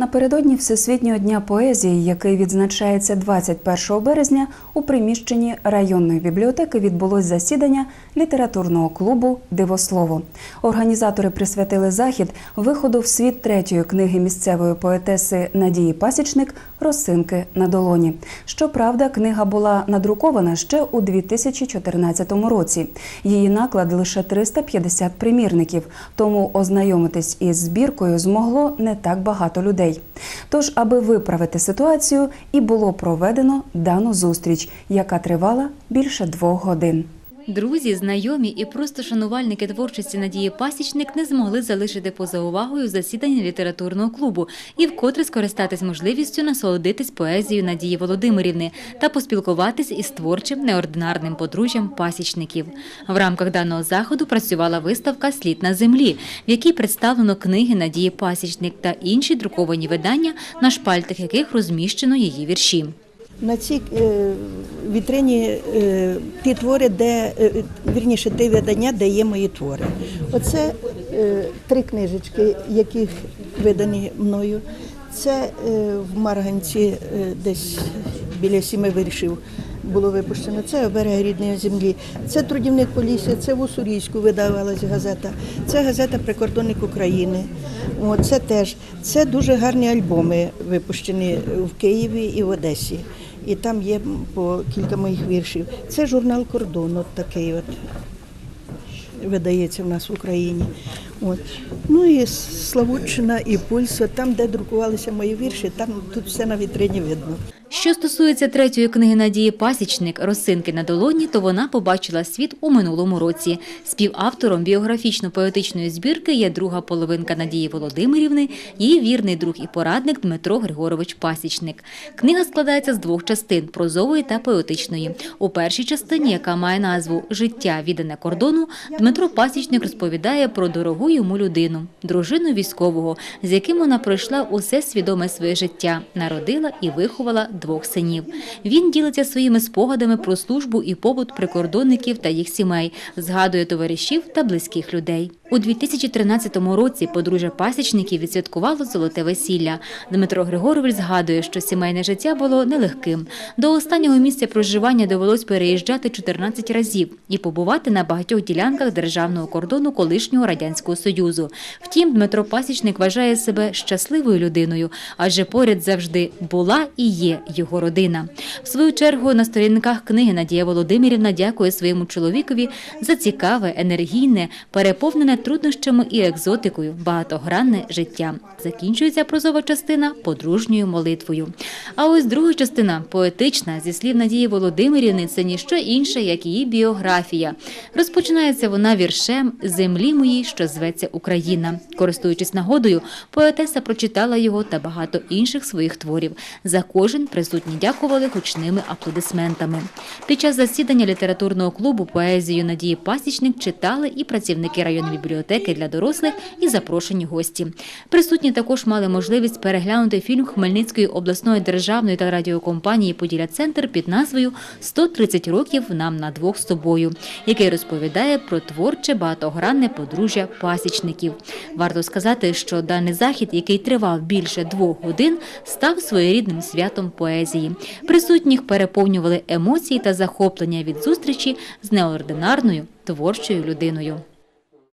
Напередодні Всесвітнього дня поезії, який відзначається 21 березня, у приміщенні районної бібліотеки відбулось засідання літературного клубу Дивослово. Організатори присвятили захід виходу в світ третьої книги місцевої поетеси Надії Пасічник Росинки на долоні. Щоправда, книга була надрукована ще у 2014 році. Її наклад лише 350 примірників, тому ознайомитись із збіркою змогло не так багато людей. Тож, аби виправити ситуацію, і було проведено дану зустріч, яка тривала більше двох годин. Друзі, знайомі і просто шанувальники творчості Надії Пасічник не змогли залишити поза увагою засідання літературного клубу і вкотре скористатись можливістю насолодитись поезією Надії Володимирівни та поспілкуватись із творчим неординарним подружжям пасічників. В рамках даного заходу працювала виставка Слід на землі, в якій представлено книги Надії Пасічник та інші друковані видання, на шпальтах яких розміщено її вірші. На цій е, вітрині е, ті твори, де е, вірніше ті видання, де є мої твори. Оце е, три книжечки, яких видані мною. Це в Марганці десь біля сіми вирішив. Було випущено це оберег рідної землі, це трудівник Полісся, це в Уссурійську видавалась газета, це газета Прикордонник України. О, це теж це дуже гарні альбоми, випущені в Києві і в Одесі. І там є по кілька моїх віршів. Це журнал Кордон, от такий от видається в нас в Україні. От. Ну і Славутчина, і Пульсо, там, де друкувалися мої вірші, там тут все на вітрині видно. Що стосується третьої книги Надії Пасічник Росинки на долоні, то вона побачила світ у минулому році. Співавтором біографічно-поетичної збірки є друга половинка Надії Володимирівни, її вірний друг і порадник Дмитро Григорович Пасічник. Книга складається з двох частин прозової та поетичної. У першій частині, яка має назву Життя віддане кордону, Дмитро Пасічник розповідає про дорогу йому людину, дружину військового, з яким вона пройшла усе свідоме своє життя, народила і виховала двох синів. Він ділиться своїми спогадами про службу і побут прикордонників та їх сімей, згадує товаришів та близьких людей. У 2013 році подружжя пасічників відсвяткувало золоте весілля. Дмитро Григорович згадує, що сімейне життя було нелегким. До останнього місця проживання довелось переїжджати 14 разів і побувати на багатьох ділянках державного кордону колишнього радянського союзу. Втім, Дмитро Пасічник вважає себе щасливою людиною, адже поряд завжди була і є його родина. В свою чергу на сторінках книги Надія Володимирівна дякує своєму чоловікові за цікаве, енергійне, переповнене труднощами і екзотикою, багатогранне життя. Закінчується прозова частина подружньою молитвою. А ось друга частина поетична, зі слів Надії Володимирівни, це ніщо інше, як її біографія. Розпочинається вона віршем Землі моїй, що зветься Україна. Користуючись нагодою, поетеса прочитала його та багато інших своїх творів. За кожен присутні дякували гучними аплодисментами. Під час засідання літературного клубу поезію Надії Пасічник читали і працівники районної бібліотеки для дорослих, і запрошені гості. Присутні також мали можливість переглянути фільм Хмельницької обласної державної телерадіокомпанії Поділя Центр під назвою «130 років нам на двох з тобою, який розповідає про творче багатогранне подружжя пасічників. Варто сказати, що даний захід, який тривав більше двох годин, став своєрідним святом поезії. Присутніх переповнювали емоції та захоплення від зустрічі з неординарною творчою людиною.